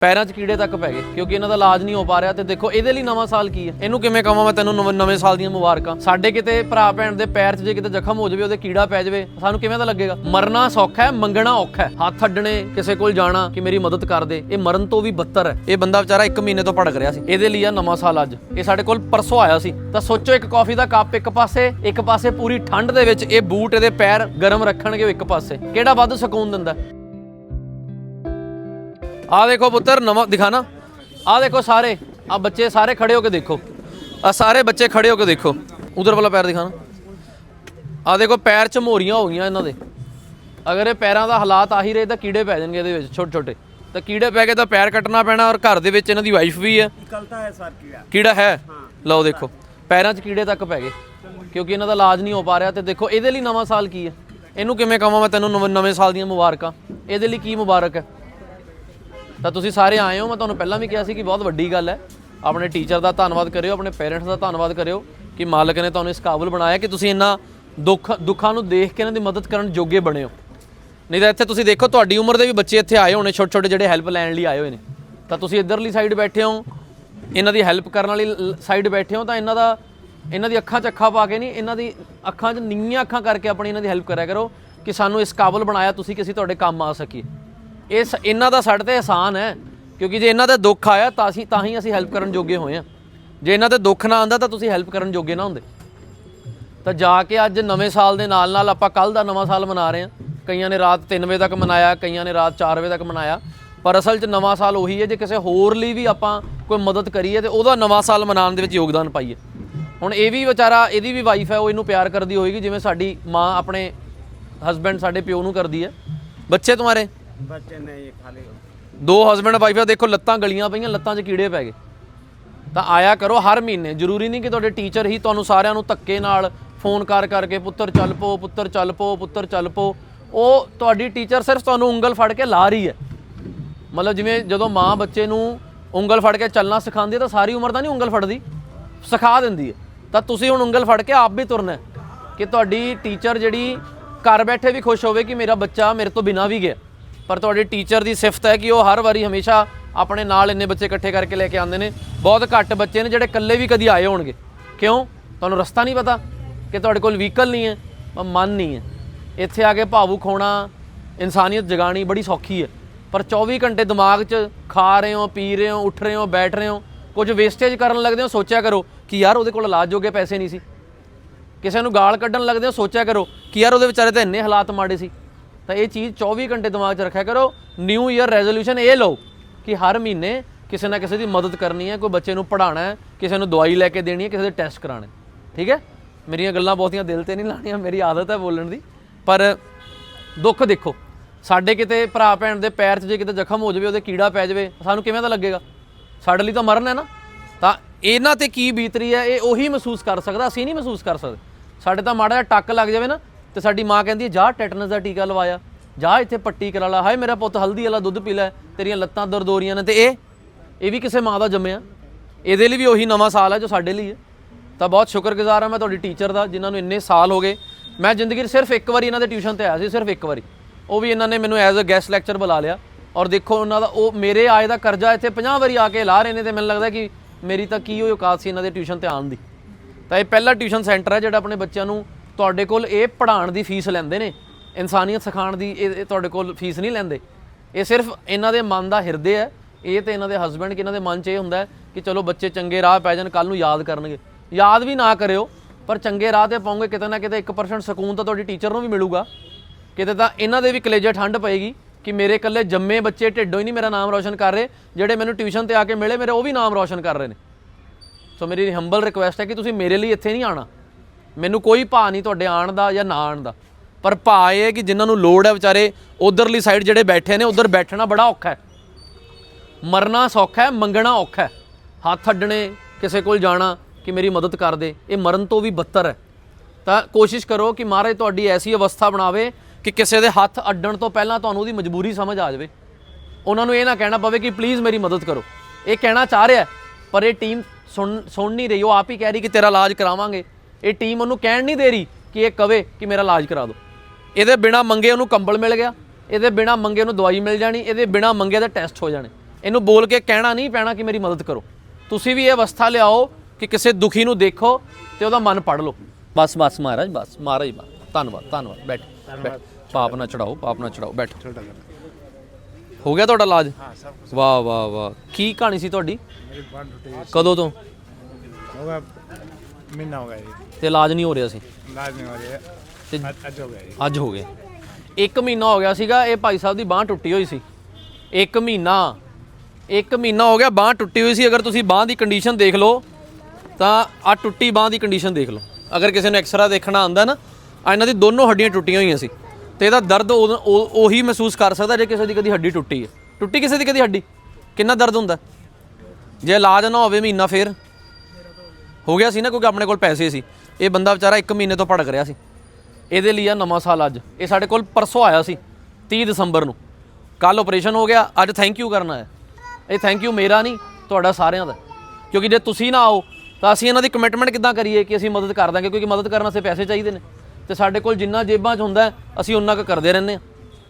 ਪੈਰਾਂ 'ਚ ਕੀੜੇ ਤੱਕ ਪੈ ਗਏ, ਕਿਉਂਕਿ ਇਹਨਾਂ ਦਾ ਇਲਾਜ ਨਹੀਂ ਹੋ ਪਾ ਰਿਹਾ ਤੇ ਦੇਖੋ ਇਹਦੇ ਲਈ ਨਵਾਂ ਸਾਲ ਕੀ ਹੈ? ਇਹਨੂੰ ਕਿਵੇਂ ਕਹਾਂ ਮੈਂ ਤੈਨੂੰ ਨਵੇਂ- ਸਾਲ ਦੀਆਂ ਮੁਬਾਰਕਾਂ? ਸਾਡੇ ਕਿਤੇ ਭਰਾ ਭੈਣ ਦੇ ਪੈਰ 'ਚ ਜੇ ਕਿਤੇ ਜ਼ਖਮ ਹੋ ਜਾਵੇ, ਉਹਦੇ ਕੀੜਾ ਪੈ ਜਾਵੇ, ਸਾਨੂੰ ਕਿਵੇਂ ਦਾ ਲੱਗੇਗਾ? ਮਰਨਾ ਸੌਖਾ ਹੈ, ਮੰਗਣਾ ਔਖਾ ਹੈ। ਹੱਥ ਅੱਡਣੇ, ਕਿਸੇ ਕੋਲ ਜਾਣਾ ਕਿ ਮੇਰੀ ਮਦਦ ਕਰ ਦੇ, ਇਹ ਮਰਨ ਤੋਂ ਵੀ ਬੱਤਰ ਹੈ। ਇਹ ਬੰਦਾ ਵਿਚਾਰਾ 1 ਮਹੀਨੇ ਤੋਂ ਭੜਕ ਰਿਹਾ ਸੀ। ਇਹਦੇ ਲਈ ਆ ਨਵਾਂ ਸਾਲ ਅੱਜ। ਇਹ ਸਾਡੇ ਕੋਲ ਪਰਸੋਂ ਆਇਆ ਸੀ। ਤਾਂ ਸੋਚੋ ਇੱਕ ਕਾਫੀ ਦਾ ਕੱਪ ਇੱਕ ਪਾਸੇ ਇੱਕ ਪਾਸੇ ਪੂਰੀ ਠੰਡ ਦੇ ਵਿੱਚ ਇਹ ਬੂਟ ਇਹਦੇ ਪੈਰ ਗਰਮ ਰੱਖਣਗੇ ਇੱਕ ਪਾਸੇ। ਕਿਹੜਾ ਵੱਧ ਸਕੂਨ ਦਿੰਦਾ? ਆ ਦੇਖੋ ਪੁੱਤਰ ਨਵਾਂ ਦਿਖਾਣਾ ਆ ਦੇਖੋ ਸਾਰੇ ਆ ਬੱਚੇ ਸਾਰੇ ਖੜੇ ਹੋ ਕੇ ਦੇਖੋ। ਆ ਸਾਰੇ ਬੱਚੇ ਖੜੇ ਹੋ ਕੇ ਦੇਖੋ। ਉਧਰ ਵਾਲਾ ਪੈਰ ਦਿਖਾਣਾ ਆ ਦੇਖੋ ਪੈਰ ਚ ਮੋਰੀਆਂ ਹੋ ਗਈਆਂ ਇਹਨਾਂ ਦੇ। ਅਗਰ ਇਹ ਪੈਰਾਂ ਦਾ ਹਾਲਾਤ ਆਹੀ ਰਹੇ ਤਾਂ ਕੀੜੇ ਪੈ ਜਾਣਗੇ ਇਹਦੇ ਵਿੱਚ ਛੋਟੇ ਛੋਟੇ ਤਾਂ ਕੀੜੇ ਪੈ ਗਏ ਤਾਂ ਪੈਰ ਕੱਟਣਾ ਪੈਣਾ ਔਰ ਘਰ ਦੇ ਵਿੱਚ ਇਹਨਾਂ ਦੀ ਵਾਈਫ ਵੀ ਹੈ। ਨਿਕਲਦਾ ਹੈ ਸਰ ਕੀੜਾ। ਕੀੜਾ ਹੈ? ਲਓ ਦੇਖੋ ਪੈਰਾਂ 'ਚ ਕੀੜੇ ਤੱਕ ਪੈ ਗਏ। ਕਿਉਂਕਿ ਇਹਨਾਂ ਦਾ ਇਲਾਜ ਨਹੀਂ ਹੋ ਪਾ ਰਿਹਾ ਤੇ ਦੇਖੋ ਇਹਦੇ ਲਈ ਨਵਾਂ ਸਾਲ ਕੀ ਹੈ? ਇਹਨੂੰ ਕਿਵੇਂ ਕਹਾਂ ਮੈਂ ਤੈਨੂੰ ਨਵੇਂ ਸਾਲ ਦੀਆਂ ਮੁਬਾਰਕਾਂ। ਇਹਦੇ ਲਈ ਕੀ ਮੁਬਾਰਕ ਹੈ? ਤਾਂ ਤੁਸੀਂ ਸਾਰੇ ਆਏ ਹੋ, ਮੈਂ ਤੁਹਾਨੂੰ ਪਹਿਲਾਂ ਵੀ ਕਿਹਾ ਸੀ ਕਿ ਬਹੁਤ ਵੱਡੀ ਗੱਲ ਹੈ। ਆਪਣੇ ਟੀਚਰ ਦਾ ਧੰਨਵਾਦ ਕਰਿਓ, ਆਪਣੇ ਪੇਰੈਂਟਸ ਦਾ ਧੰਨਵਾਦ ਕਰਿਓ ਕਿ ਮਾਲਕ ਨੇ ਤੁਹਾਨੂੰ ਇਸ ਕਾਬਲ ਬਣਾਇਆ ਕਿ ਤੁਸੀਂ ਇਹਨਾਂ ਦੁੱਖ, ਦੁੱਖਾਂ ਨੂੰ ਦੇਖ ਕੇ ਇਹਨਾਂ ਦੀ ਮਦਦ ਕਰਨ ਜੋਗੇ ਬਣੇ ਹੋ। ਨਹੀਂ ਤਾਂ ਇੱਥੇ ਤੁਸੀਂ ਦੇਖੋ, ਤੁਹਾਡੀ ਉਮਰ ਦੇ ਵੀ ਬੱਚੇ ਇੱਥੇ ਆਏ ਹੋਣੇ ਛੋਟੇ ਛੋਟੇ ਜਿਹੜੇ ਹੈਲਪ ਲੈਣ ਲਈ ਆਏ ਹੋਏ ਨੇ। ਤਾਂ ਤੁਸੀਂ ਇੱਧਰਲੀ ਸਾਈਡ ਬੈਠੇ ਹੋ, ਇਹਨਾਂ ਦੀ ਹੈਲਪ ਕਰਨ ਵਾਲੀ ਸਾਈਡ ਬੈਠੇ ਹੋ ਤਾਂ ਇਹਨਾਂ ਦਾ, ਇਹਨਾਂ ਦੀ ਅੱਖਾਂ 'ਚ ਅੱਖਾਂ ਪਾ ਕੇ ਨਹੀਂ, ਇਹਨਾਂ ਦੀ ਅੱਖਾਂ 'ਚ ਨੀਵੀਆਂ ਅੱਖਾਂ ਕਰਕੇ ਆਪਣੀ ਇਹਨਾਂ ਦੀ ਹੈਲਪ ਕਰਿਆ ਕਰੋ ਕਿ ਸਾਨੂੰ ਇਸ ਕਾਬਲ ਬਣਾਇਆ ਤੁਸੀਂ ਕਿ ਅਸੀਂ ਤੁਹਾਡੇ ਕੰਮ ਆ ਸਕੀਏ। ਇਹ ਸ ਇਹਨਾਂ ਦਾ ਸਾਡੇ ਤੇ ਆਸਾਨ ਹੈ, ਕਿਉਂਕਿ ਜੇ ਇਹਨਾਂ ਦਾ ਦੁੱਖ ਆਇਆ ਤਾਂ ਅਸੀਂ ਤਾਂ ਹੀ ਅਸੀਂ ਹੈਲਪ ਕਰਨ ਜੋਗੇ ਹੋਏ ਆ ਜੇ ਇਹਨਾਂ ਤੇ ਦੁੱਖ ਨਾ ਆਂਦਾ ਤਾਂ ਤੁਸੀਂ ਹੈਲਪ ਕਰਨ ਜੋਗੇ ਨਾ ਹੁੰਦੇ। ਤਾਂ ਜਾ ਕੇ ਅੱਜ ਨਵੇਂ ਸਾਲ ਦੇ ਨਾਲ ਨਾਲ ਆਪਾਂ ਕੱਲ ਦਾ ਨਵਾਂ ਸਾਲ ਮਨਾ ਰਹੇ ਹਾਂ। ਕਈਆਂ ਨੇ ਰਾਤ 3 ਵਜੇ ਤੱਕ ਮਨਾਇਆ, ਕਈਆਂ ਨੇ ਰਾਤ 4 ਵਜੇ ਤੱਕ ਮਨਾਇਆ। ਪਰ ਅਸਲ 'ਚ ਨਵਾਂ ਸਾਲ ਉਹੀ ਹੈ, ਜੇ ਕਿਸੇ ਹੋਰ ਲਈ ਵੀ ਆਪਾਂ ਕੋਈ ਮਦਦ ਕਰੀਏ ਤੇ ਉਹਦਾ ਨਵਾਂ ਸਾਲ ਮਨਾਉਣ ਦੇ ਵਿੱਚ ਯੋਗਦਾਨ ਪਾਈਏ। ਹੁਣ ਇਹ ਵੀ ਵਿਚਾਰਾ, ਇਹਦੀ ਵੀ ਵਾਈਫ ਹੈ, ਉਹ ਇਹਨੂੰ ਪਿਆਰ ਕਰਦੀ ਹੋਏਗੀ, ਜਿਵੇਂ ਸਾਡੀ ਮਾਂ ਆਪਣੇ ਹਸਬੈਂਡ ਸਾਡੇ ਪਿਓ ਨੂੰ ਕਰਦੀ ਹੈ। ਬੱਚੇ ਤੁਹਾਰੇ बच्चे नहीं ये खाली ਦੋ ਹਸਬੈਂਡ ਵਾਈਫ ਆ ਦੇਖੋ ਲੱਤਾਂ ਗਲੀਆਂ ਪਈਆਂ ਲੱਤਾਂ 'ਚ ਕੀੜੇ ਪੈ ਗਏ ਤਾਂ ਆਇਆ ਕਰੋ ਹਰ ਮਹੀਨੇ ਜ਼ਰੂਰੀ ਨਹੀਂ ਕਿ ਤੁਹਾਡੇ ਟੀਚਰ ਹੀ ਤੁਹਾਨੂੰ ਸਾਰਿਆਂ ਨੂੰ ਧੱਕੇ ਨਾਲ ਫੋਨ ਕਰ ਕਰਕੇ ਪੁੱਤਰ ਚੱਲ ਪੋ ਪੁੱਤਰ ਚੱਲ ਪੋ ਪੁੱਤਰ ਚੱਲ ਪੋ ਉਹ ਤੁਹਾਡੀ ਟੀਚਰ ਸਿਰਫ ਤੁਹਾਨੂੰ ਉਂਗਲ ਫੜ ਕੇ ਲਾ ਰਹੀ ਹੈ ਮਤਲਬ ਜਿਵੇਂ ਜਦੋਂ ਮਾਂ ਬੱਚੇ ਨੂੰ ਉਂਗਲ ਫੜ ਕੇ ਚੱਲਣਾ ਸਿਖਾਉਂਦੀ ਹੈ ਤਾਂ ਸਾਰੀ ਉਮਰ ਤਾਂ ਨਹੀਂ ਉਂਗਲ ਫੜਦੀ ਸਿਖਾ ਦਿੰਦੀ ਹੈ ਤਾਂ ਤੁਸੀਂ ਹੁਣ ਉਂਗਲ ਫੜ ਕੇ ਆਪ ਵੀ ਤੁਰਨਾ ਹੈ ਕਿ ਤੁਹਾਡੀ ਟੀਚਰ ਜਿਹੜੀ ਘਰ ਬੈਠੇ ਵੀ ਖੁਸ਼ ਹੋਵੇ ਕਿ ਮੇਰਾ ਬੱਚਾ ਮੇਰੇ ਤੋਂ ਬਿਨਾਂ ਵੀ ਗਿਆ ਪਰ ਤੁਹਾਡੇ ਟੀਚਰ ਦੀ ਸਿਫਤ ਹੈ ਕਿ ਉਹ ਹਰ ਵਾਰੀ ਹਮੇਸ਼ਾ ਆਪਣੇ ਨਾਲ ਇੰਨੇ ਬੱਚੇ ਇਕੱਠੇ ਕਰਕੇ ਲੈ ਕੇ ਆਉਂਦੇ ਨੇ। ਬਹੁਤ ਘੱਟ ਬੱਚੇ ਨੇ ਜਿਹੜੇ ਇਕੱਲੇ ਵੀ ਕਦੀ ਆਏ ਹੋਣਗੇ। ਕਿਉਂ? ਤੁਹਾਨੂੰ ਰਸਤਾ ਨਹੀਂ ਪਤਾ ਕਿ ਤੁਹਾਡੇ ਕੋਲ ਵਹੀਕਲ ਨਹੀਂ ਹੈ ਮਨ ਨਹੀਂ ਹੈ। ਇੱਥੇ ਆ ਕੇ ਭਾਵੁਕ ਹੋਣਾ ਇਨਸਾਨੀਅਤ ਜਗਾਣੀ ਬੜੀ ਸੌਖੀ ਹੈ। ਪਰ 24 ਘੰਟੇ ਦਿਮਾਗ 'ਚ ਖਾ ਰਹੇ ਹੋ, ਪੀ ਰਹੇ ਹੋ, ਉੱਠ ਰਹੇ ਹੋ, ਬੈਠ ਰਹੇ ਹੋ, ਕੁਝ ਵੇਸਟੇਜ ਕਰਨ ਲੱਗਦੇ ਹੋ, ਸੋਚਿਆ ਕਰੋ ਕਿ ਯਾਰ ਉਹਦੇ ਕੋਲ ਇਲਾਜ ਜੋਗੇ ਪੈਸੇ ਨਹੀਂ ਸੀ। ਕਿਸੇ ਨੂੰ ਗਾਲ ਕੱਢਣ ਲੱਗਦੇ ਹੋ, ਸੋਚਿਆ ਕਰੋ ਕਿ ਯਾਰ ਉਹਦੇ ਵਿਚਾਰੇ ਤਾਂ ਇੰਨੇ ਹਾਲਾਤ ਮਾੜੇ ਸੀ। ਤਾਂ ਇਹ ਚੀਜ਼ 24 ਘੰਟੇ ਦਿਮਾਗ 'ਚ ਰੱਖਿਆ ਕਰੋ। ਨਿਊ ਈਅਰ ਰੈਜ਼ੋਲੂਸ਼ਨ ਇਹ ਲਓ ਕਿ ਹਰ ਮਹੀਨੇ ਕਿਸੇ ਨਾ ਕਿਸੇ ਦੀ ਮਦਦ ਕਰਨੀ ਹੈ, ਕੋਈ ਬੱਚੇ ਨੂੰ ਪੜ੍ਹਾਉਣਾ ਹੈ, ਕਿਸੇ ਨੂੰ ਦਵਾਈ ਲੈ ਕੇ ਦੇਣੀ ਹੈ, ਕਿਸੇ ਦੇ ਟੈਸਟ ਕਰਾਣੇ ਠੀਕ ਹੈ? ਮੇਰੀਆਂ ਗੱਲਾਂ ਬਹੁਤੀਆਂ ਦਿਲ ਤੇ ਨਹੀਂ ਲਾਣੀਆਂ ਮੇਰੀ ਆਦਤ ਹੈ ਬੋਲਣ ਦੀ। ਪਰ ਦੁੱਖ ਦੇਖੋ, ਸਾਡੇ ਕਿਤੇ ਭਰਾ ਭੈਣ ਦੇ ਪੈਰ 'ਚ ਜੇ ਕਿਤੇ ਜ਼ਖਮ ਹੋ ਜਾਵੇ, ਉਹਦੇ ਕੀੜਾ ਪੈ ਜਾਵੇ, ਸਾਨੂੰ ਕਿਵੇਂ ਦਾ ਲੱਗੇਗਾ? ਸਾਡੇ ਲਈ ਤਾਂ ਮਰਨ ਹੈ ਨਾ। ਤਾਂ ਇਹਨਾਂ ਤੇ ਕੀ ਬੀਤ ਰਹੀ ਹੈ, ਇਹ ਉਹੀ ਮਹਿਸੂਸ ਕਰ ਸਕਦਾ, ਅਸੀਂ ਨਹੀਂ ਮਹਿਸੂਸ ਕਰ ਸਕਦੇ। ਸਾਡੇ ਤਾਂ ਮਾੜਾ ਜਿਹਾ ਟੱਕ ਲੱਗ ਜਾਵੇ ਨਾ ਤੇ ਸਾਡੀ ਮਾਂ ਕਹਿੰਦੀ ਜਾ, ਟੈਟਨਸ ਦਾ ਟੀਕਾ ਲਵਾਇਆ। ਜਾ, ਇੱਥੇ ਪੱਟੀ ਕਰਾ ਲਾ। ਹਾਏ, ਮੇਰਾ ਪੁੱਤ ਹਲਦੀ ਵਾਲਾ ਦੁੱਧ ਪੀ ਲੈ। ਤੇਰੀਆਂ ਲੱਤਾਂ ਦਰਦ ਹੋ ਰਹੀਆਂ ਨੇ ਤੇ ਇਹ ਇਹ ਵੀ ਕਿਸੇ ਮਾਂ ਦਾ ਜੰਮਿਆ। ਇਹਦੇ ਲਈ ਵੀ ਉਹੀ ਨਵਾਂ ਸਾਲ ਹੈ ਜੋ ਸਾਡੇ ਲਈ ਹੈ। ਤਾਂ ਬਹੁਤ ਸ਼ੁਕਰਗੁਜ਼ਾਰ ਹਾਂ ਮੈਂ ਤੁਹਾਡੀ ਟੀਚਰ ਦਾ, ਜਿਨ੍ਹਾਂ ਨੂੰ ਇੰਨੇ ਸਾਲ ਹੋ ਗਏ। ਮੈਂ ਜ਼ਿੰਦਗੀ 'ਚ ਸਿਰਫ ਇੱਕ ਵਾਰੀ ਇਹਨਾਂ ਦੇ ਟਿਊਸ਼ਨ ਤੇ ਆਇਆ ਸੀ, ਸਿਰਫ ਇੱਕ ਵਾਰੀ। ਉਹ ਵੀ ਇਹਨਾਂ ਨੇ ਮੈਨੂੰ ਐਜ਼ ਅ ਗੈਸਟ ਲੈਕਚਰ ਬੁਲਾ ਲਿਆ। ਔਰ ਦੇਖੋ, ਉਹਨਾਂ ਦਾ ਉਹ ਮੇਰੇ ਆਏ ਦਾ ਕਰਜ਼ਾ ਇੱਥੇ 50 ਵਾਰੀ ਆ ਕੇ ਲਾ ਰਹੇ ਨੇ ਤੇ ਮੈਨੂੰ ਲੱਗਦਾ ਕਿ ਮੇਰੀ ਤਾਂ ਕੀ ਹੋਈ ਔਕਾਤ ਸੀ ਇਹਨਾਂ ਦੇ ਟਿਊਸ਼ਨ ਤੇ ਆਉਣ ਦੀ। ਤਾਂ ਇਹ ਪਹਿਲਾ ਟਿਊਸ਼ਨ ਸੈਂਟਰ ਹੈ ਜਿਹੜਾ ਆਪਣੇ ਬੱਚਿਆਂ ਨੂੰ ਤੁਹਾਡੇ ਕੋਲ ਇਹ ਪੜ੍ਹਾਉਣ ਦੀ ਫੀਸ ਲੈਂਦੇ ਨੇ, ਇਨਸਾਨੀਅਤ ਸਿਖਾਉਣ ਦੀ ਇਹ ਇਹ ਤੁਹਾਡੇ ਕੋਲ ਫੀਸ ਨਹੀਂ ਲੈਂਦੇ। ਇਹ ਸਿਰਫ ਇਹਨਾਂ ਦੇ ਮਨ ਦਾ ਹਿਰਦੇ ਹੈ। ਇਹ ਤੇ ਇਹਨਾਂ ਦੇ ਹਸਬੰਡ ਕਿ ਇਹਨਾਂ ਦੇ ਮਨ 'ਚ ਇਹ ਹੁੰਦਾ ਕਿ ਚਲੋ ਬੱਚੇ ਚੰਗੇ ਰਾਹ ਪੈ ਜਾਣ ਕੱਲ ਨੂੰ ਯਾਦ ਕਰਨਗੇ। ਯਾਦ ਵੀ ਨਾ ਕਰਿਓ, ਪਰ ਚੰਗੇ ਰਾਹ ਤੇ ਪਾਉਂਗੇ ਕਿਤੇ ਨਾ ਕਿਤੇ 1% ਸਕੂਨ ਤਾਂ ਤੁਹਾਡੀ ਟੀਚਰ ਨੂੰ ਵੀ ਮਿਲੂਗਾ। ਕਿਤੇ ਤਾਂ ਇਹਨਾਂ ਦੇ ਵੀ ਕਲੇਜੇ ਠੰਡ ਪਏਗੀ ਕਿ ਮੇਰੇ ਇਕੱਲੇ ਜੰਮੇ ਬੱਚੇ ਢਿੱਡੋਂ ਹੀ ਨਹੀਂ ਮੇਰਾ ਨਾਮ ਰੋਸ਼ਨ ਕਰ ਰਹੇ, ਜਿਹੜੇ ਮੈਨੂੰ ਟਿਊਸ਼ਨ ਤੇ ਆ ਕੇ ਮਿਲੇ, ਮੇਰੇ ਉਹ ਵੀ ਨਾਮ ਰੋਸ਼ਨ ਕਰ ਰਹੇ ਨੇ। ਸੋ ਮੇਰੀ ਹੰਬਲ ਰਿਕੁਐਸਟ ਹੈ ਕਿ ਤੁਸੀਂ ਮੇਰੇ ਲਈ ਇੱਥੇ ਨਹੀਂ ਆਣਾ ਮੈਨੂੰ ਕੋਈ ਭਾਅ ਨਹੀਂ ਤੁਹਾਡੇ ਆਣ ਦਾ ਜਾਂ ਨਾ ਆਣ ਦਾ। ਪਰ ਭਾਅ ਇਹ ਹੈ ਕਿ ਜਿਨ੍ਹਾਂ ਨੂੰ ਲੋੜ ਹੈ ਵਿਚਾਰੇ, ਉਧਰਲੀ ਸਾਈਡ ਜਿਹੜੇ ਬੈਠੇ ਨੇ, ਉਧਰ ਬੈਠਣਾ ਬੜਾ ਔਖਾ ਹੈ। ਮਰਨਾ ਸੌਖਾ ਹੈ, ਮੰਗਣਾ ਔਖਾ ਹੈ। ਹੱਥ ਅੱਡਣੇ, ਕਿਸੇ ਕੋਲ ਜਾਣਾ ਕਿ ਮੇਰੀ ਮਦਦ ਕਰ ਦੇ, ਇਹ ਮਰਨ ਤੋਂ ਵੀ ਬੱਤਰ ਹੈ। ਤਾਂ ਕੋਸ਼ਿਸ਼ ਕਰੋ ਕਿ ਮਹਾਰਾਜ ਤੁਹਾਡੀ ਐਸੀ ਅਵਸਥਾ ਬਣਾਵੇ ਕਿ ਕਿਸੇ ਦੇ ਹੱਥ ਅੱਡਣ ਤੋਂ ਪਹਿਲਾਂ ਤੁਹਾਨੂੰ ਉਹਦੀ ਮਜਬੂਰੀ ਸਮਝ ਆ ਜਾਵੇ। ਉਹਨਾਂ ਨੂੰ ਇਹ ਨਾ ਕਹਿਣਾ ਪਵੇ ਕਿ ਪਲੀਜ਼ ਮੇਰੀ ਮਦਦ ਕਰੋ। ਇਹ ਕਹਿਣਾ ਚਾਹ ਰਿਹਾ ਪਰ ਇਹ ਟੀਮ ਸੁਣ ਸੁਣ ਨਹੀਂ ਰਹੀ। ਉਹ ਆਪ ਹੀ ਕਹਿ ਰਹੀ ਕਿ ਤੇਰਾ ਇਲਾਜ ਕਰਾਵਾਂਗੇ। ਇਹ ਟੀਮ ਉਹਨੂੰ ਕਹਿਣ ਨਹੀਂ ਦੇ ਰਹੀ ਕਿ ਇਹ ਕਵੇ ਕਿ ਮੇਰਾ ਇਲਾਜ ਕਰਾ ਦਿਓ। ਇਹਦੇ ਬਿਨਾ ਮੰਗੇ ਉਹਨੂੰ ਕੰਬਲ ਮਿਲ ਗਿਆ ਇਹਦੇ ਬਿਨਾ ਮੰਗੇ ਉਹਨੂੰ ਦਵਾਈ ਮਿਲ ਜਾਣੀ ਇਹਦੇ ਬਿਨਾ ਮੰਗੇ ਦੇ ਟੈਸਟ ਹੋ ਜਾਣੇ। ਇਹਨੂੰ ਬੋਲ ਕੇ ਕਹਿਣਾ ਨਹੀਂ ਪੈਣਾ ਕਿ ਮੇਰੀ ਮਦਦ ਕਰੋ। ਤੁਸੀਂ ਵੀ ਇਹ ਅਵਸਥਾ ਲਿਆਓ ਕਿ ਕਿਸੇ ਦੁਖੀ ਨੂੰ ਦੇਖੋ ਤੇ ਉਹਦਾ ਮਨ ਪੜ ਲਓ। ਬਸ ਬਸ ਮਹਾਰਾਜ ਬਸ ਮਹਾਰਾਜ ਬਸ। ਧੰਨਵਾਦ ਧੰਨਵਾਦ। ਬੈਠ ਪਾਪ ਨਾ ਚੜਾਓ ਪਾਪ ਨਾ ਚੜਾਓ। ਬੈਠੋ। ਹੋ ਗਿਆ ਤੁਹਾਡਾ ਇਲਾਜ? ਵਾਹ ਵਾਹ ਵਾਹ। ਕੀ ਕਹਾਣੀ ਸੀ ਤੁਹਾਡੀ? ਕਦੋਂ ਤੋਂ। ਹੋ ਗਿਆ ਮਹੀਨਾ ਹੋ ਗਿਆ ਜੀ। ਤੇ ਇਲਾਜ ਨਹੀਂ ਹੋ ਰਿਹਾ ਸੀ। ਇਲਾਜ ਨਹੀਂ ਹੋ ਰਿਹਾ। ਤੇ ਅੱਜ- ਹੋ ਗਿਆ ਜੀ। ਅੱਜ ਹੋ ਗਿਆ। ਇੱਕ ਮਹੀਨਾ ਹੋ ਗਿਆ ਸੀਗਾ ਇਹ ਭਾਈ ਸਾਹਿਬ ਦੀ ਬਾਹ ਟੁੱਟੀ ਹੋਈ ਸੀ। ਇੱਕ ਮਹੀਨਾ। ਇੱਕ ਮਹੀਨਾ ਹੋ ਗਿਆ ਬਾਹ ਟੁੱਟੀ ਹੋਈ ਸੀ। ਅਗਰ ਤੁਸੀਂ ਬਾਹ ਦੀ ਕੰਡੀਸ਼ਨ ਦੇਖ ਲਓ ਤਾਂ ਆ ਟੁੱਟੀ ਬਾਹ ਦੀ ਕੰਡੀਸ਼ਨ ਦੇਖ ਲਓ। ਅਗਰ ਕਿਸੇ ਨੂੰ ਐਕਸਰਾ ਦੇਖਣਾ ਆਂਦਾ ਨਾ ਆ ਇਹਨਾਂ ਦੀ ਦੋਨੋਂ ਹੱਡੀਆਂ ਟੁੱਟੀਆਂ ਹੋਈਆਂ ਸੀ। ਤੇ ਇਹਦਾ ਦਰਦ ਉਹੀ ਮਹਿਸੂਸ ਕਰ ਸਕਦਾ ਜੇ ਕਿਸੇ ਦੀ ਕਦੀ ਹੱਡੀ ਟੁੱਟੀ ਹੈ। ਟੁੱਟੀ ਕਿਸੇ ਦੀ ਕਦੀ ਹੱਡੀ? ਕਿੰਨਾ ਦਰਦ ਹੁੰਦਾ? ਜੇ ਇਲਾਜ ਨਾ ਹੋਵੇ ਮਹੀਨਾ ਫੇਰ। ਹੋ ਗਿਆ ਸੀ ਨਾ ਕਿਉਂਕਿ ਆਪਣੇ ਕੋਲ ਪੈਸੇ ਸੀ। ਇਹ ਬੰਦਾ ਵਿਚਾਰਾ 1 ਮਹੀਨੇ ਤੋਂ ਭੜਕ ਰਿਹਾ ਸੀ। ਇਹਦੇ ਲਈ ਆ ਨਵਾਂ ਸਾਲ ਅੱਜ। ਇਹ ਸਾਡੇ ਕੋਲ ਪਰਸੋਂ ਆਇਆ ਸੀ 30 ਦਸੰਬਰ ਨੂੰ। ਕੱਲ ਆਪਰੇਸ਼ਨ ਹੋ ਗਿਆ, ਅੱਜ ਥੈਂਕ ਯੂ ਕਰਨਾ ਹੈ ਇਹ ਥੈਂਕ ਯੂ ਮੇਰਾ ਨਹੀਂ, ਤੁਹਾਡਾ ਸਾਰਿਆਂ ਦਾ। ਕਿਉਂਕਿ ਜੇ ਤੁਸੀਂ ਨਾ ਆਓ, ਤਾਂ ਅਸੀਂ ਇਹਨਾਂ ਦੀ ਕਮਿਟਮੈਂਟ ਕਿੱਦਾਂ ਕਰੀਏ ਕਿ ਅਸੀਂ ਮਦਦ ਕਰ ਦਾਂਗੇ, ਕਿਉਂਕਿ ਮਦਦ ਕਰਨ ਵਾਸਤੇ ਪੈਸੇ ਚਾਹੀਦੇ ਨੇ। ਤੇ ਸਾਡੇ ਕੋਲ ਜਿੰਨਾ ਜੇਬਾਂ 'ਚ ਹੁੰਦਾ, ਅਸੀਂ ਉਨਾ ਕੁ ਕਰਦੇ ਰਹਿੰਦੇ ਹਾਂ।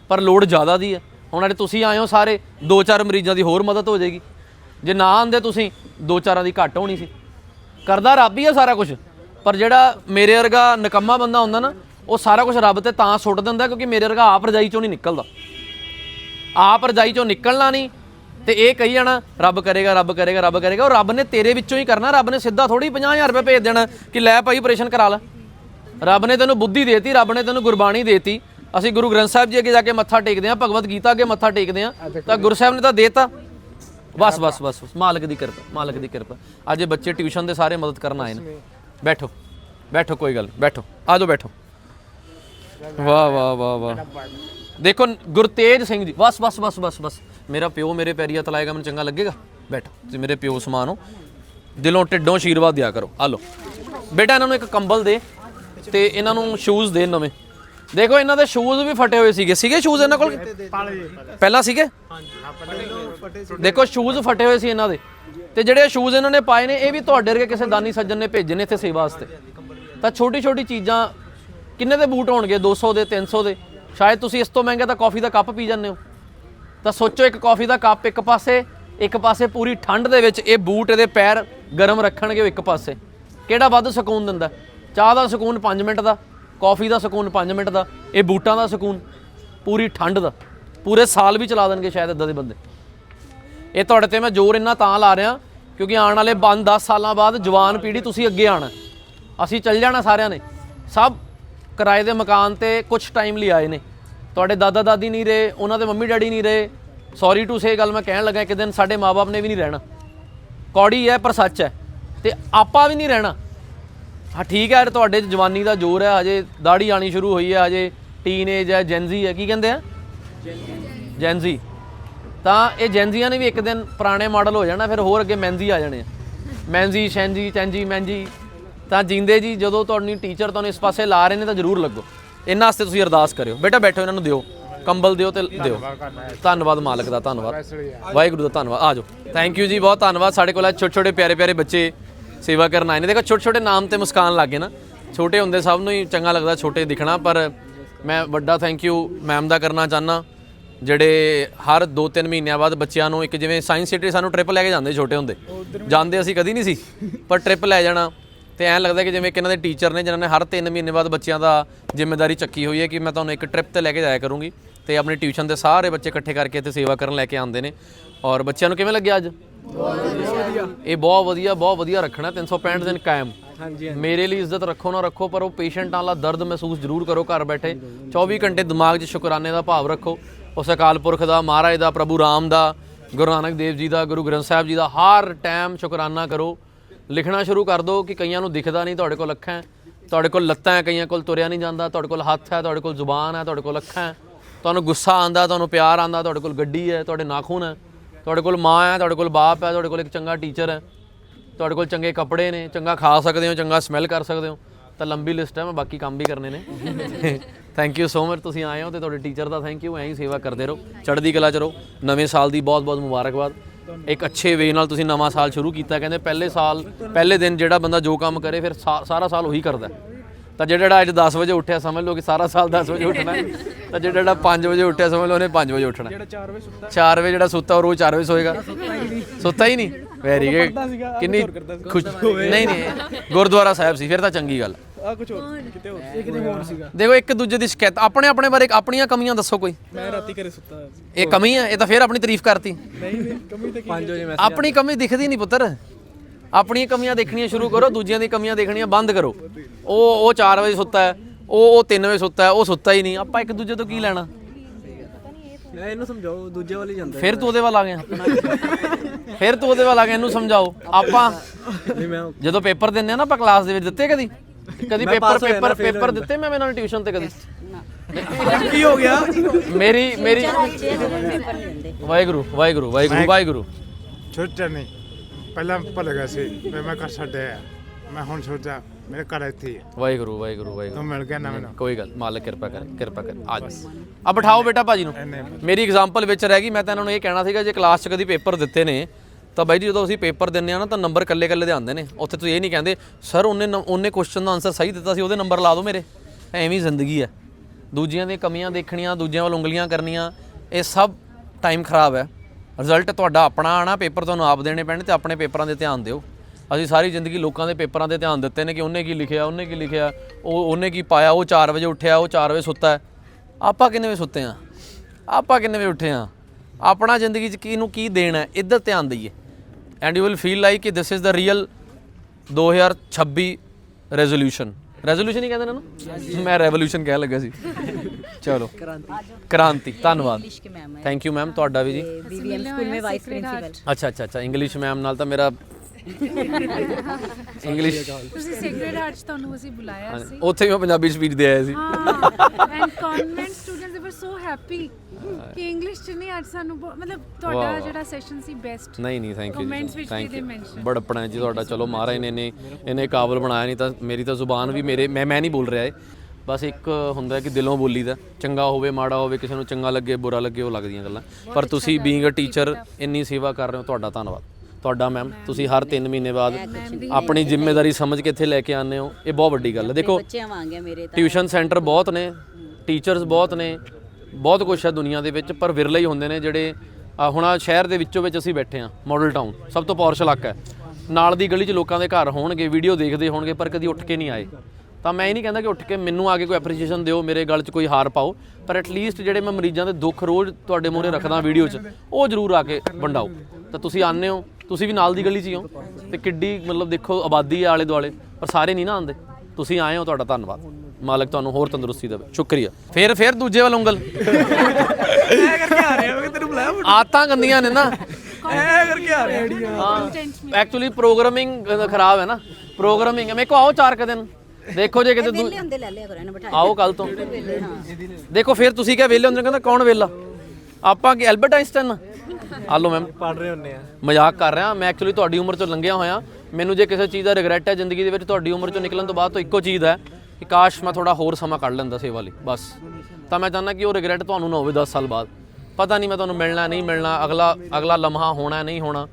ਪਰ ਲੋੜ ਜ਼ਿਆਦਾ ਦੀ ਹੈ। ਹੁਣ ਅੱਜ ਤੁਸੀਂ ਆਏ ਹੋ ਸਾਰੇ, ਦੋ ਚਾਰ ਮਰੀਜ਼ਾਂ ਦੀ ਹੋਰ ਮਦਦ ਹੋ ਜਾਏਗੀ। ਜੇ ਨਾ ਆਂਦੇ ਤੁਸੀਂ, ਦੋ ਚਾਰਾਂ ਦੀ ਘੱਟ ਹੋਣੀ ਸੀ। ਕਰਦਾ ਰੱਬ ਹੀ ਆ ਸਾਰਾ ਕੁਝ ਪਰ ਜਿਹੜਾ ਮੇਰੇ ਵਰਗਾ ਨਕੰਮਾ ਬੰਦਾ ਹੁੰਦਾ ਨਾ ਉਹ ਸਾਰਾ ਕੁਝ ਰੱਬ ਤੇ ਤਾਂ ਸੁੱਟ ਦਿੰਦਾ ਕਿਉਂਕਿ ਮੇਰੇ ਵਰਗਾ ਆਪ ਰਜਾਈ ਚੋਂ ਨਹੀਂ ਨਿਕਲਦਾ। ਆਪ ਰਜਾਈ ਚੋਂ ਨਿਕਲਣਾ ਨਹੀਂ ਤੇ ਇਹ ਕਹੀ ਜਾਣਾ ਰੱਬ ਕਰੇਗਾ ਰੱਬ ਕਰੇਗਾ ਰੱਬ ਕਰੇਗਾ। ਉਹ ਰੱਬ ਨੇ ਤੇਰੇ ਵਿੱਚੋਂ ਹੀ ਕਰਨਾ ਰੱਬ ਨੇ ਸਿੱਧਾ ਥੋੜੀ 50000 ਰੁਪਏ ਭੇਜ ਦੇਣਾ ਕਿ ਲੈ ਭਾਈ ਆਪਰੇਸ਼ਨ ਕਰਾ ਲੈ। ਰੱਬ ਨੇ ਤੈਨੂੰ ਬੁੱਧੀ ਦੇਤੀ ਰੱਬ ਨੇ ਤੈਨੂੰ ਗੁਰਬਾਣੀ ਦੇਤੀ। ਅਸੀਂ ਗੁਰੂ ਗ੍ਰੰਥ ਸਾਹਿਬ ਜੀ ਅੱਗੇ ਜਾ ਕੇ ਮੱਥਾ ਟੇਕਦੇ ਹਾਂ ਭਗਵਤ ਗੀਤਾ ਅੱਗੇ ਮੱਥਾ ਟੇਕਦੇ ਹਾਂ। ਤਾਂ ਗੁਰੂ ਸਾਹਿਬ ਨੇ ਤਾਂ ਦੇਤਾ। ਬਸ ਬਸ ਬਸ ਬਸ, ਮਾਲਕ ਦੀ ਕਿਰਪਾ ਮਾਲਕ ਦੀ ਕਿਰਪਾ। ਅੱਜ ਬੱਚੇ ਟਿਊਸ਼ਨ ਦੇ ਸਾਰੇ ਮਦਦ ਕਰਨ ਆਏ ਨੇ। ਬੈਠੋ ਬੈਠੋ ਕੋਈ ਗੱਲ ਬੈਠੋ ਆ ਜਾਓ ਬੈਠੋ। ਵਾਹ ਵਾਹ ਵਾਹ ਵਾਹ। ਦੇਖੋ ਗੁਰਤੇਜ ਸਿੰਘ ਜੀ ਬਸ ਬਸ ਬਸ ਬਸ ਬਸ। ਮੇਰਾ ਪਿਓ ਮੇਰੇ ਪੈਰੀ ਹੱਥ ਲਾਏਗਾ ਮੈਨੂੰ ਚੰਗਾ ਲੱਗੇਗਾ? ਬੈਠੋ ਤੁਸੀਂ ਮੇਰੇ ਪਿਓ ਸਮਾਨ ਹੋ। ਦਿਲੋਂ ਢਿੱਡੋਂ ਆਸ਼ੀਰਵਾਦ ਦਿਆ ਕਰੋ ਆ ਲਓ। ਬੇਟਾ ਇਹਨਾਂ ਨੂੰ ਇੱਕ ਕੰਬਲ ਦੇ ਤੇ ਇਹਨਾਂ ਨੂੰ ਸ਼ੂਜ਼ ਦੇ ਨਵੇਂ। ਦੇਖੋ ਇਹਨਾਂ ਦੇ ਸ਼ੂਜ਼ ਵੀ ਫਟੇ ਹੋਏ ਸੀਗੇ। ਸੀਗੇ ਸ਼ੂਜ਼ ਇਹਨਾਂ ਕੋਲ? ਪਹਿਲਾਂ ਸੀਗੇ? ਦੇਖੋ ਸ਼ੂਜ਼ ਫਟੇ ਹੋਏ ਸੀ ਇਹਨਾਂ ਦੇ। ਤੇ ਜਿਹੜੇ ਸ਼ੂਜ਼ ਇਹਨਾਂ ਨੇ ਪਾਏ ਨੇ, ਇਹ ਵੀ ਤੁਹਾਡੇ ਵਰਗੇ ਕਿਸੇ ਦਾਨੀ ਸੱਜਣ ਨੇ ਭੇਜੇ ਨੇ ਇੱਥੇ ਸੇਵਾ ਵਾਸਤੇ। ਤਾਂ ਛੋਟੀ ਛੋਟੀ ਚੀਜ਼ਾਂ ਕਿੰਨੇ ਦੇ ਬੂਟ ਹੋਣਗੇ? 200 ਦੇ 300 ਦੇ? ਸ਼ਾਇਦ ਤੁਸੀਂ ਇਸ ਤੋਂ ਮਹਿੰਗਾ ਤਾਂ ਕਾਫੀ ਦਾ ਕੱਪ ਪੀ ਜਾਂਦੇ ਹੋ। ਤਾਂ ਸੋਚੋ, ਇੱਕ ਕਾਫੀ ਦਾ ਕੱਪ ਇੱਕ ਪਾਸੇ ਇੱਕ ਪਾਸੇ ਪੂਰੀ ਠੰਡ ਦੇ ਵਿੱਚ ਇਹ ਬੂਟ ਇਹਦੇ ਪੈਰ ਗਰਮ ਰੱਖਣਗੇ ਉਹ ਇੱਕ ਪਾਸੇ। ਕਿਹੜਾ ਵੱਧ ਸਕੂਨ ਦਿੰਦਾ? ਚਾਹ ਦਾ ਸਕੂਨ 5 ਮਿੰਟ ਦਾ ਕਾਫੀ ਦਾ ਸਕੂਨ 5 ਮਿੰਟ ਦਾ, ਇਹ ਬੂਟਾਂ ਦਾ ਸਕੂਨ, ਪੂਰੀ ਠੰਡ ਦਾ। ਪੂਰੇ ਸਾਲ ਵੀ ਚਲਾ ਦੇਣਗੇ ਸ਼ਾਇਦ ਇਦਾਂ ਦੇ ਬੰਦੇ। ਇਹ ਤੁਹਾਡੇ ਤੇ ਮੈਂ ਜ਼ੋਰ ਇੰਨਾ ਤਾਂ ਲਾ ਰਿਹਾ, ਕਿਉਂਕਿ ਆਉਣ ਵਾਲੇ 5-10 ਸਾਲਾਂ ਬਾਅਦ ਜਵਾਨ ਪੀੜ੍ਹੀ ਤੁਸੀਂ ਅੱਗੇ ਆਣਾ ਅਸੀਂ ਚੱਲ ਜਾਣਾ ਸਾਰਿਆਂ ਨੇ। ਸਭ ਕਿਰਾਏ ਦੇ ਮਕਾਨ ਤੇ ਕੁਝ ਟਾਈਮ ਲਈ ਆਏ ਨੇ। ਤੁਹਾਡੇ ਦਾਦਾ ਦਾਦੀ ਨਹੀਂ ਰਹੇ, ਉਹਨਾਂ ਦੇ ਮੰਮੀ ਡੈਡੀ ਨਹੀਂ ਰਹੇ। ਸੌਰੀ ਟੂ ਸੇ ਗੱਲ ਮੈਂ ਕਹਿਣ ਲੱਗਾ, ਇੱਕ ਦਿਨ ਸਾਡੇ ਮਾਪੇ ਨੇ ਵੀ ਨਹੀਂ ਰਹਿਣਾ। ਕੌੜੀ ਹੈ ਪਰ ਸੱਚ ਹੈ। ਤੇ ਆਪਾਂ ਵੀ ਨਹੀਂ ਰਹਿਣਾ। ਹਾਂ, ਠੀਕ ਹੈ ਤੁਹਾਡੇ ਜਵਾਨੀ ਦਾ ਜ਼ੋਰ ਹੈ, ਹਜੇ ਦਾੜੀ ਆਣੀ ਸ਼ੁਰੂ ਹੋਈ ਹੈ, ਹਜੇ ਟੀਨੇਜ ਹੈ ਜੈਨਜ਼ੀ ਹੈ, ਕੀ ਕਹਿੰਦੇ ਆ? ਜੈਨਜ਼ੀ ਤਾਂ ਇਹ ਜੈਨਜ਼ੀਆਂ ਨੇ ਵੀ ਇੱਕ ਦਿਨ ਪੁਰਾਣੇ ਮਾਡਲ ਹੋ ਜਾਣਾ, ਫਿਰ ਹੋਰ ਅੱਗੇ ਮੈਨਜ਼ੀ ਆ ਜਾਣੇ ਆ। ਮੈਨਜ਼ੀ ਸ਼ੈਨਜੀ ਚੈਨਜੀ ਮੈਨਜੀ ਤਾਂ ਜਿੰਦੇ ਜੀ, ਜਦੋਂ ਤੁਹਾਡੀ ਟੀਚਰ ਤੁਹਾਨੂੰ ਇਸ ਪਾਸੇ ਲਾ ਰਹੇ ਨੇ ਤਾਂ ਜ਼ਰੂਰ ਲੱਗੋ। ਇਹਨਾਂ ਵਾਸਤੇ ਤੁਸੀਂ ਅਰਦਾਸ ਕਰਿਓ। ਬੇਟਾ ਬੈਠੋ, ਇਹਨਾਂ ਨੂੰ ਦਿਓ। ਕੰਬਲ ਦਿਓ ਤੇ ਦਿਓ। ਧੰਨਵਾਦ ਮਾਲਕ ਦਾ, ਧੰਨਵਾਦ। ਵਾਹਿਗੁਰੂ ਦਾ ਧੰਨਵਾਦ। ਆ ਜਾਓ। ਥੈਂਕ ਯੂ ਜੀ, ਬਹੁਤ ਧੰਨਵਾਦ। ਸਾਡੇ ਕੋਲ ਅੱਜ ਛੋਟੇ ਛੋਟੇ ਪਿਆਰੇ ਪਿਆਰੇ ਬੱਚੇ ਸੇਵਾ ਕਰਨ ਆਏ ਨੇ। ਦੇਖੋ ਛੋਟੇ ਛੋਟੇ ਨਾਮ ਤੇ ਮੁਸਕਾਨ ਲੱਗੇ ਨਾ। ਛੋਟੇ ਹੁੰਦੇ ਸਭ ਨੂੰ ਹੀ ਚੰਗਾ ਲੱਗਦਾ, ਛੋਟੇ ਦਿਖਣਾ। ਪਰ ਮੈਂ ਵੱਡਾ ਥੈਂਕ ਯੂ ਮੈਮ ਦਾ ਕਰਨਾ ਚਾਹਨਾ। ਜਿਹੜੇ ਹਰ 2-3 ਮਹੀਨਿਆਂ ਬਾਅਦ ਬੱਚਿਆਂ ਨੂੰ ਇੱਕ ਜਿਵੇਂ ਸਾਇੰਸ ਸਿਟੀ ਸਾਨੂੰ ਟ੍ਰਿਪ ਲੈ ਕੇ ਜਾਂਦੇ ਛੋਟੇ ਹੁੰਦੇ। ਜਾਂਦੇ ਅਸੀਂ ਕਦੀ ਨਹੀਂ ਸੀ ਪਰ ਟ੍ਰਿਪ ਲੈ ਜਾਣਾ। ਤੇ ਐਂ ਲੱਗਦਾ ਕਿ ਜਿਵੇਂ ਕਿ ਇਹਨਾਂ ਦੇ ਟੀਚਰ ਨੇ ਜਿਨ੍ਹਾਂ ਨੇ ਹਰ 3 ਮਹੀਨੇ ਬਾਅਦ ਬੱਚਿਆਂ ਦਾ ਜ਼ਿੰਮੇਵਾਰੀ ਚੱਕੀ ਹੋਈ ਹੈ ਕਿ ਮੈਂ ਤੁਹਾਨੂੰ ਇੱਕ ਟ੍ਰਿਪ ਤੇ ਲੈ ਕੇ ਜਾਇਆ ਕਰੂੰਗੀ। ਤੇ ਆਪਣੀ ਟਿਊਸ਼ਨ ਦੇ ਸਾਰੇ ਬੱਚੇ ਇਕੱਠੇ ਕਰਕੇ ਇੱਥੇ ਸੇਵਾ ਕਰਨ ਲੈ ਕੇ ਆਉਂਦੇ ਨੇ। ਔਰ ਬੱਚਿਆਂ ਨੂੰ ਕਿਵੇਂ ਲੱਗਿਆ ਅੱਜ? ਇਹ ਬਹੁਤ ਵਧੀਆ ਬਹੁਤ ਵਧੀਆ ਰੱਖਣਾ 365 ਦਿਨ ਕਾਇਮ। ਮੇਰੇ ਲਈ ਇੱਜ਼ਤ ਰੱਖੋ ਨਾ ਰੱਖੋ ਪਰ ਉਹ ਪੇਸ਼ੈਂਟ ਵਾਲਾ ਦਰਦ ਮਹਿਸੂਸ ਜ਼ਰੂਰ ਕਰੋ ਘਰ ਬੈਠੇ। 24 ਘੰਟੇ ਦਿਮਾਗ 'ਚ ਸ਼ੁਕਰਾਨੇ ਦਾ ਭਾਵ ਰੱਖੋ। ਉਸ ਅਕਾਲ ਪੁਰਖ ਦਾ ਮਹਾਰਾਜ ਦਾ ਪ੍ਰਭੂ ਰਾਮ ਦਾ ਗੁਰੂ ਨਾਨਕ ਦੇਵ ਜੀ ਦਾ ਗੁਰੂ ਗ੍ਰੰਥ ਸਾਹਿਬ ਜੀ ਦਾ ਹਰ ਟਾਈਮ ਸ਼ੁਕਰਾਨਾ ਕਰੋ ਲਿਖਣਾ ਸ਼ੁਰੂ ਕਰ ਦਿਓ ਕਿ ਕਈਆਂ ਨੂੰ ਦਿਖਦਾ ਨਹੀਂ ਤੁਹਾਡੇ ਕੋਲ ਅੱਖਾਂ ਹੈ ਤੁਹਾਡੇ ਕੋਲ ਲੱਤਾਂ ਹੈ ਕਈਆਂ ਕੋਲ ਤੁਰਿਆ ਨਹੀਂ ਜਾਂਦਾ ਤੁਹਾਡੇ ਕੋਲ ਹੱਥ ਹੈ ਤੁਹਾਡੇ ਕੋਲ ਜ਼ੁਬਾਨ ਹੈ ਤੁਹਾਡੇ ਕੋਲ ਅੱਖਾਂ ਹੈ ਤੁਹਾਨੂੰ ਗੁੱਸਾ ਆਂਦਾ ਤੁਹਾਨੂੰ ਪਿਆਰ ਆਂਦਾ ਤੁਹਾਡੇ ਕੋਲ ਗੱਡੀ ਹੈ ਤੁਹਾਡੇ ਨਾਖੂਨ ਹੈ ਤੁਹਾਡੇ ਕੋਲ ਮਾਂ ਹੈ ਤੁਹਾਡੇ ਕੋਲ ਬਾਪ ਹੈ ਤੁਹਾਡੇ ਕੋਲ ਇੱਕ ਚੰਗਾ ਟੀਚਰ ਹੈ ਤੁਹਾਡੇ ਕੋਲ ਚੰਗੇ ਕੱਪੜੇ ਨੇ ਚੰਗਾ ਖਾ ਸਕਦੇ ਹੋ ਚੰਗਾ ਸਮੈਲ ਕਰ ਸਕਦੇ ਹੋ ਤਾਂ ਲੰਬੀ ਲਿਸਟ ਹੈ ਮੈਂ ਬਾਕੀ ਕੰਮ ਵੀ ਕਰਨੇ ਨੇ ਥੈਂਕ ਯੂ ਸੋ ਮਚ ਤੁਸੀਂ ਆਏ ਹੋ ਤੇ ਤੁਹਾਡੇ ਟੀਚਰ ਦਾ ਥੈਂਕ ਯੂ ਐਂ ਹੀ ਸੇਵਾ ਕਰਦੇ ਰਹੋ। ਚੜ੍ਹਦੀ ਕਲਾ ਚ ਰਹੋ। ਨਵੇਂ ਸਾਲ ਦੀ ਬਹੁਤ ਬਹੁਤ ਮੁਬਾਰਕਬਾਦ। ਇੱਕ ਅੱਛੇ ਵੇ ਨਾਲ ਤੁਸੀਂ ਨਵਾਂ ਸਾਲ ਸ਼ੁਰੂ ਕੀਤਾ। ਕਹਿੰਦੇ ਪਹਿਲੇ ਸਾਲ ਪਹਿਲੇ ਦਿਨ ਜਿਹੜਾ ਬੰਦਾ ਜੋ ਕੰਮ ਕਰੇ ਫਿਰ ਸਾ- ਸਾਰਾ ਸਾਲ ਉਹੀ ਕਰਦਾ। ਤਾਂ ਜਿਹੜਾ ਅੱਜ 10 ਵਜੇ ਉੱਠਿਆ ਸਮਝ ਲਓ ਕਿ ਸਾਰਾ ਸਾਲ 10 ਵਜੇ ਉੱਠਣਾ। ਹੈ। ਤਾਂ ਜਿਹੜਾ ਜਿਹੜਾ 5 ਵਜੇ ਉੱਠਿਆ ਸਮਝ ਲਓ ਉਹਨੇ 5 ਵਜੇ ਉੱਠਣਾ। ਜਿਹੜਾ 4 ਵਜੇ ਸੁੱਤਾ। 4 ਵਜੇ ਜਿਹੜਾ ਸੁੱਤਾ ਉਹ ਰੋਜ਼ 4 ਵਜੇ ਸੋਏਗਾ। ਸੁੱਤਾ ਹੀ ਨਹੀਂ। ਵੈਰੀ ਗੁੱਡ ਕਿੰਨੀ ਖੁਸ਼ ਨਹੀਂ ਨਹੀਂ। ਗੁਰਦੁਆਰਾ ਸਾਹਿਬ ਸੀ ਫਿਰ ਤਾਂ ਚੰਗੀ ਗੱਲ। ਆ ਕੁਝ ਹੋਰ ਕਿਤੇ ਹੋਰ। ਇਹ ਕਿਤੇ ਹੋਰ ਸੀਗਾ। ਦੇਖੋ ਇੱਕ ਦੂਜੇ ਦੀ ਸ਼ਿਕਾਇਤ। ਆਪਣੇ ਆਪਣੇ ਬਾਰੇ ਆਪਣੀਆਂ ਕਮੀਆਂ ਦੱਸੋ ਕੋਈ। ਮੈਂ ਰਾਤੀ ਘਰੇ ਸੁੱਤਾ ਹੋਇਆ ਸੀ। ਇਹ ਕਮੀ ਹੈ? ਇਹ ਤਾਂ ਫਿਰ ਆਪਣੀ ਤਾਰੀਫ ਕਰਤੀ। ਨਹੀਂ ਨਹੀਂ ਕਮੀ ਤਾਂ ਕੀ 5 ਵਜੇ ਆਪਣੀ ਕਮੀ ਦਿਖਦੀ ਨਹੀਂ ਪੁੱਤਰ। ਆਪਣੀਆਂ ਕਮੀਆਂ ਦੇਖਣੀਆਂ ਸ਼ੁਰੂ ਕਰੋ ਦੂਜਿਆਂ ਦੀ ਕਮੀਆਂ ਦੇਖਣੀਆਂ ਬੰਦ ਕਰੋ। ਉਹ ਉਹ 4 ਵਜੇ ਸੁੱਤਾ ਹੈ ਉਹ ਉਹ 3 ਵਜੇ ਸੁੱਤਾ ਹੈ ਉਹ ਸੁੱਤਾ ਹੀ ਨਹੀਂ। ਆਪਾਂ ਇੱਕ ਦੂਜੇ ਤੋਂ ਕੀ ਲੈਣਾ? ਮੈਂ ਇਹਨੂੰ ਸਮਝਾਓ ਦੂਜੇ ਵਾਲੀ ਜਾਂਦਾ ਫਿਰ ਤੂੰ ਉਹਦੇ ਵੱਲ ਆ ਗਿਆ। ਫਿਰ ਤੂੰ ਉਹਦੇ ਵੱਲ ਆ ਗਿਆ ਇਹਨੂੰ ਸਮਝਾਓ। ਆਪਾਂ ਨਹੀਂ ਮੈਂ ਜਦੋਂ ਪੇਪਰ ਦਿੰਦੇ ਆ ਨਾ ਆਪਾਂ ਕਲਾਸ ਦੇ ਵਿੱਚ ਦਿੱਤੇ ਕਦੀ? ਕਦੀ ਪੇਪਰ ਪੇਪਰ ਪੇਪਰ ਦਿੱਤੇ ਮੈਂ ਇਹਨਾਂ ਨੂੰ ਟਿਊਸ਼ਨ ਤੇ ਕਦੀ? ਕੀ ਹੋ ਗਿਆ? ਮੇਰੀ ਮੇਰੀ ਵਾਹਿਗੁਰੂ ਵਾਹਿਗੁਰੂ ਵਾਹਿਗੁਰੂ ਵਾਹਿਗੁਰੂ। ਛੋਟਾ ਨਹੀਂ ਪਹਿਲਾਂ ਭੁੱਲ ਗਿਆ ਸੀ ਵੀ ਮੈਂ ਘਰ ਛੱਡਿਆ ਮੈਂ ਹੁਣ ਸੋਚਿਆ ਮੇਰੇ ਘਰ ਇੱਥੇ ਹੀ ਹੈ ਵਾਹਿਗੁਰੂ ਵਾਹਿਗੁਰੂ ਵਾਹਿਗੁਰੂ। ਤੂੰ ਮਿਲ ਗਿਆ ਨਾ ਮੈਨੂੰ ਕੋਈ ਗੱਲ ਮਾਲਕ ਕਿਰਪਾ ਕਰੇ ਕਿਰਪਾ ਕਰੇ। ਆ ਜਾ ਆ ਬਿਠਾਓ ਬੇਟਾ ਭਾਜੀ ਨੂੰ। ਇੰਨੇ ਮੇਰੀ ਐਗਜ਼ਾਮਪਲ ਵਿੱਚ ਰਹਿ ਗਈ ਮੈਂ ਤਾਂ ਇਹਨਾਂ ਨੂੰ ਇਹ ਕਹਿਣਾ ਸੀਗਾ ਜੇ ਕਲਾਸ 'ਚ ਕਦੀ ਪੇਪਰ ਦਿੱਤੇ ਨੇ ਤਾਂ ਬਾਈ ਜੀ, ਜਦੋਂ ਅਸੀਂ ਪੇਪਰ ਦਿੰਨੇ ਆ ਨਾ, ਤਾਂ ਨੰਬਰ ਕੱਲੇ ਕੱਲੇ ਦੇ ਆਉਂਦੇ ਨੇ। ਉੱਥੇ ਤੁਸੀਂ ਇਹ ਨਹੀਂ ਕਹਿੰਦੇ, ਸਰ, ਉਹਨੇ ਨ- ਉਹਨੇ ਕੁਐਸਚਨ ਦਾ ਆਨਸਰ ਸਹੀ ਦਿੱਤਾ ਸੀ, ਉਹਦੇ ਨੰਬਰ ਲਾ ਦਿਓ ਮੇਰੇ। ਐਵੇਂ ਹੀ ਜ਼ਿੰਦਗੀ ਹੈ। ਦੂਜਿਆਂ ਦੀਆਂ ਕਮੀਆਂ ਦੇਖਣੀਆਂ, ਦੂਜਿਆਂ ਵੱਲ ਉਂਗਲੀਆਂ ਕਰਨੀਆਂ, ਇਹ ਸਭ ਟਾਈਮ ਖਰਾਬ ਹੈ। ਰਿਜ਼ਲਟ ਤੁਹਾਡਾ ਆਪਣਾ ਆਣਾ ਪੇਪਰ ਤੁਹਾਨੂੰ ਆਪ ਦੇਣੇ ਪੈਣੇ ਤੇ ਆਪਣੇ ਪੇਪਰਾਂ ਦੇ ਧਿਆਨ ਦਿਓ। ਅਸੀਂ ਸਾਰੀ ਜ਼ਿੰਦਗੀ ਲੋਕਾਂ ਦੇ ਪੇਪਰਾਂ ਦੇ ਧਿਆਨ ਦਿੱਤੇ ਨੇ ਕਿ ਉਹਨੇ ਕੀ ਲਿਖਿਆ, ਉਹਨੇ ਕੀ ਲਿਖਿਆ, ਉਹ, ਉਹਨੇ ਕੀ ਪਾਇਆ, ਉਹ 4 ਵਜੇ ਉੱਠਿਆ, ਉਹ 4 ਵਜੇ ਸੁੱਤਾ ਹੈ। ਆਪਾਂ ਕਿੰਨੇ ਵਜੇ ਸੁੱਤੇ ਆ ਆਪਾਂ ਕਿੰਨੇ ਵਜੇ ਉੱਠੇ ਆ ਆਪਣਾ ਜ਼ਿੰਦਗੀ 'ਚ ਕਿਹਨੂੰ ਕੀ ਦੇਣਾ ਹੈ? ਇੱਧਰ ਧਿਆਨ ਦਈਏ। and you will feel like this is the real 2026 resolution. Resolution ਹੀ ਕਹਿੰਦੇ ਨੇ ਨਾ? ਮੈਂ ਰੈਵੋਲੂਸ਼ਨ ਕਹਿ ਲੱਗਾ ਸੀ। ਚਲੋ। ਕ੍ਰਾਂਤੀ। ਕ੍ਰਾਂਤੀ ਧੰਨਵਾਦ ਥੈਂਕ ਯੂ ਮੈਮ ਤੁਹਾਡਾ ਵੀ ਜੀ। ਬੀਬੀਐਮ ਸਕੂਲ ਮੇ ਵਾਈਸ ਪ੍ਰਿੰਸੀਪਲ ਅੱਛਾ ਅੱਛਾ ਅੱਛਾ। ਇੰਗਲਿਸ਼ ਮੈਮ ਨਾਲ ਤਾਂ ਮੇਰਾ ਇੰਗਲਿਸ਼ ਤੁਸੀਂ ਸੈਕਰਡ ਆਰਟਸ ਤੁਹਾਨੂੰ ਅਸੀਂ ਬੁਲਾਇਆ ਸੀ। ਉੱਥੇ ਵੀ ਮੈਂ ਪੰਜਾਬੀ ਸਪੀਚ ਦੇ ਆਇਆ ਸੀ। And convent students so happy ਕਿ ਇੰਗਲਿਸ਼ ਚ ਨਹੀਂ ਅੱਜ ਸਾਨੂੰ ਮਤਲਬ ਤੁਹਾਡਾ ਜਿਹੜਾ ਸੈਸ਼ਨ ਸੀ ਬੈਸਟ ਨਹੀਂ ਨਹੀਂ ਥੈਂਕ ਯੂ Comments ਵਿੱਚ ਥੈਂਕ ਜਿਹਦੇ ਯੂ mention- ਬੜਪਣਾ ਜੀ ਤੁਹਾਡਾ ਚਲੋ ਮਹਾਰਾਜ ਨੇ ਨੇ ਇਹਨੇ ਕਾਬਲ ਬਣਾਇਆ ਨਹੀਂ ਤਾਂ ਮੇਰੀ ਤਾਂ ਜ਼ੁਬਾਨ ਵੀ ਮੇਰੇ ਮੈਂ ਮੈਂ ਨਹੀਂ ਬੋਲ ਰਿਹਾ ਇਹ। ਬਸ ਇੱਕ ਹੁੰਦਾ ਕਿ ਦਿਲੋਂ ਬੋਲੀ ਦਾ ਚੰਗਾ ਹੋਵੇ ਮਾੜਾ ਹੋਵੇ ਕਿਸੇ ਨੂੰ ਚੰਗਾ ਲੱਗੇ ਬੁਰਾ ਲੱਗੇ ਉਹ ਲੱਗਦੀਆਂ ਗੱਲਾਂ। ਪਰ ਤੁਸੀਂ ਬੀਇੰਗ ਅ ਟੀਚਰ ਇੰਨੀ ਸੇਵਾ ਕਰ ਰਹੇ ਹੋ ਤੁਹਾਡਾ ਧੰਨਵਾਦ। ਤੁਹਾਡਾ ਮੈਮ ਤੁਸੀਂ ਹਰ 3 ਮਹੀਨੇ ਬਾਅਦ ਆਪਣੀ ਜ਼ਿੰਮੇਵਾਰੀ ਸਮਝ ਕੇ ਇੱਥੇ ਲੈ ਕੇ ਆਉਂਦੇ ਹੋ ਇਹ ਬਹੁਤ ਵੱਡੀ ਗੱਲ ਹੈ। ਦੇਖੋ ਬੱਚਿਆਂ ਵਾਂਗ ਮੇਰੇ ਤਾਂ। ਟਿਊਸ਼ਨ ਸੈਂਟਰ ਬਹੁਤ ਨੇ ਟੀਚਰਸ ਬਹੁਤ ਨੇ ਬਹੁਤ ਕੁਝ ਹੈ ਦੁਨੀਆ ਦੇ ਵਿੱਚ, ਪਰ ਵਿਰਲੇ ਹੀ ਹੁੰਦੇ ਨੇ ਜਿਹੜੇ ਹੁਣ ਆਹ ਸ਼ਹਿਰ ਦੇ ਵਿੱਚੋਂ ਵਿੱਚ ਅਸੀਂ ਬੈਠੇ ਹਾਂ ਮਾਡਲ ਟਾਊਨ ਸਭ ਤੋਂ ਪੌਰਸ਼ ਇਲਾਕਾ ਹੈ। ਨਾਲ ਦੀ ਗਲੀ 'ਚ ਲੋਕਾਂ ਦੇ ਘਰ ਹੋਣਗੇ ਵੀਡੀਓ ਦੇਖਦੇ ਹੋਣਗੇ, ਪਰ ਕਦੀ ਉੱਠ ਕੇ ਨਹੀਂ ਆਏ। ਤਾਂ ਮੈਂ ਇਹ ਨਹੀਂ ਕਹਿੰਦਾ ਕਿ ਉੱਠ ਕੇ ਮੈਨੂੰ ਆ ਕੇ ਕੋਈ ਐਪਰੀਸ਼ੀਏਸ਼ਨ ਦਿਓ, ਮੇਰੇ ਗੱਲ 'ਚ ਕੋਈ ਹਾਰ ਪਾਓ, ਪਰ ਐਟਲੀਸਟ ਜਿਹੜੇ ਮੈਂ ਮਰੀਜ਼ਾਂ ਦੇ ਦੁੱਖ ਰੋਜ਼ ਤੁਹਾਡੇ ਮੂਹਰੇ ਰੱਖਦਾ ਵੀਡੀਓ 'ਚ, ਉਹ ਜ਼ਰੂਰ ਆ ਕੇ ਵੰਡਾਓ। ਤਾਂ ਤੁਸੀਂ ਆਉਂਦੇ ਹੋ, ਤੁਸੀਂ ਵੀ ਨਾਲ ਦੀ ਗਲੀ 'ਚ ਹੀ ਹੋ, ਤੇ ਕਿੱਡੀ ਮਤਲਬ ਦੇਖੋ ਆਬਾਦੀ ਹੈ ਆਲੇ ਦੁਆਲੇ ਪਰ ਸਾਰੇ ਨਹੀਂ ਨਾ ਆਉਂਦੇ। ਤੁਸੀਂ ਆਏ ਹੋ, ਤੁਹਾਡਾ ਧੰਨਵਾਦ। ਮਾਲਕ ਤੁਹਾਨੂੰ ਹੋਰ ਤੰਦਰੁਸਤੀ ਦੇਵੇ। ਸ਼ੁਕਰੀਆ। ਫੇਰ ਫੇਰ ਦੂਜੇ ਵੱਲ ਉਂਗਲ। ਐ ਗੰਦੀਆਂ ਨੇ ਨਾ। ਐ ਕਰਕੇ ਆ ਰਿਹਾ। ਆਈਡੀਆ ਐਕਚੁਅਲੀ ਪ੍ਰੋਗਰਾਮਿੰਗ ਖਰਾਬ ਹੈ ਨਾ। ਪ੍ਰੋਗਰਾਮਿੰਗ ਮੇਰੇ ਕੋ ਆਓ ਚਾਰ ਕ ਦਿਨ। ਦੇਖੋ ਜੇ ਕਿਤੇ ਵਿਹਲੇ ਹੁੰਦੇ ਲੈ ਲਿਆ ਕਰੋ ਇਹਨਾਂ ਬਿਠਾਇਆ ਆਓ ਕੱਲ ਤੋਂ। ਦੇਖੋ ਫਿਰ ਤੁਸੀਂ ਕਿਹਾ ਵਿਹਲੇ ਹੁੰਦੇ ਕਹਿੰਦਾ ਕੌਣ ਵਿਹਲਾ? ਆਪਾਂ ਕਿ ਐਲਬਰਟ ਆਇਨਸਟਾਈਨ ਆਲੋ ਮੈਮ। ਪੜ ਰਹੇ ਹੁੰਨੇ ਆ। ਮਜ਼ਾਕ ਕਰ ਰਿਹਾ। ਮੈਂ ਐਕਚੁਅਲੀ ਤੁਹਾਡੀ ਉਮਰ ਚੋਂ ਲੰਘਿਆ ਹੋਇਆ। ਮੈਨੂੰ ਜੇ ਕਿਸੇ ਚੀਜ਼ ਦਾ ਰਿਗਰੈਟ ਹੈ ਜ਼ਿੰਦਗੀ ਦੇ ਵਿੱਚ ਤੁਹਾਡੀ ਉਮਰ ਚੋਂ ਨਿਕਲਣ ਤੋਂ ਬਾਅਦ ਤੋਂ ਇੱਕੋ ਚੀਜ਼ ਹੈ। ਕਿ ਕਾਸ਼ ਮੈਂ ਥੋੜਾ ਹੋਰ ਸਮਾਂ ਕੱਢ ਲੈਂਦਾ ਸੇਵਾ ਲਈ, ਬਸ। ਤਾਂ ਮੈਂ ਚਾਹੁੰਦਾ ਕਿ ਉਹ ਰਿਗਰੈਟ ਤੁਹਾਨੂੰ ਨਾ ਹੋਵੇ 10 ਸਾਲ ਬਾਅਦ। ਪਤਾ ਨਹੀਂ ਮੈਂ ਤੁਹਾਨੂੰ ਮਿਲਣਾ ਨਹੀਂ ਮਿਲਣਾ, ਅਗਲਾ ਅਗਲਾ ਲਮਹਾ ਹੋਣਾ ਨਹੀਂ ਹੋਣਾ।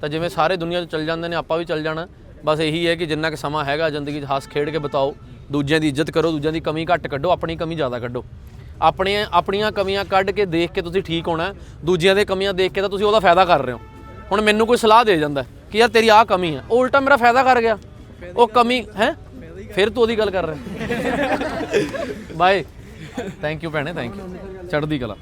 ਤਾਂ ਜਿਵੇਂ ਸਾਰੇ ਦੁਨੀਆ 'ਚ ਚੱਲ ਜਾਂਦੇ ਨੇ, ਆਪਾਂ ਵੀ ਚੱਲ ਜਾਣਾ। ਬਸ ਇਹੀ ਹੈ ਕਿ ਜਿੰਨਾ ਕੁ ਸਮਾਂ ਹੈਗਾ ਜ਼ਿੰਦਗੀ 'ਚ ਹੱਸ ਖੇਡ ਕੇ ਬਿਤਾਓ। ਦੂਜਿਆਂ ਦੀ ਇੱਜ਼ਤ ਕਰੋ, ਦੂਜਿਆਂ ਦੀ ਕਮੀ ਘੱਟ ਕੱਢੋ, ਆਪਣੀ ਕਮੀ ਜ਼ਿਆਦਾ ਕੱਢੋ। ਆਪਣੀਆਂ ਆਪਣੀਆਂ ਕਮੀਆਂ ਕੱਢ ਕੇ ਦੇਖ ਕੇ ਤੁਸੀਂ ਠੀਕ ਹੋਣਾ, ਦੂਜਿਆਂ ਦੇ ਕਮੀਆਂ ਦੇਖ ਕੇ ਤਾਂ ਤੁਸੀਂ ਉਹਦਾ ਫਾਇਦਾ ਕਰ ਰਹੇ ਹੋ। ਹੁਣ ਮੈਨੂੰ ਕੋਈ ਸਲਾਹ ਦੇ ਜਾਂਦਾ ਕਿ ਯਾਰ ਤੇਰੀ ਆਹ ਕਮੀ ਹੈ, ਉਹ ਉਲਟਾ ਮੇਰਾ ਫਾਇਦਾ ਕਰ ਗਿਆ। ਉਹ ਕਮੀ, ਹੈ? ਫਿਰ ਤੂੰ ਉਹਦੀ ਗੱਲ ਕਰ ਰਿਹਾ। ਬਾਏ। ਥੈਂਕ ਯੂ ਭੈਣੇ ਥੈਂਕ ਯੂ ਚੜ੍ਹਦੀ ਕਲਾ।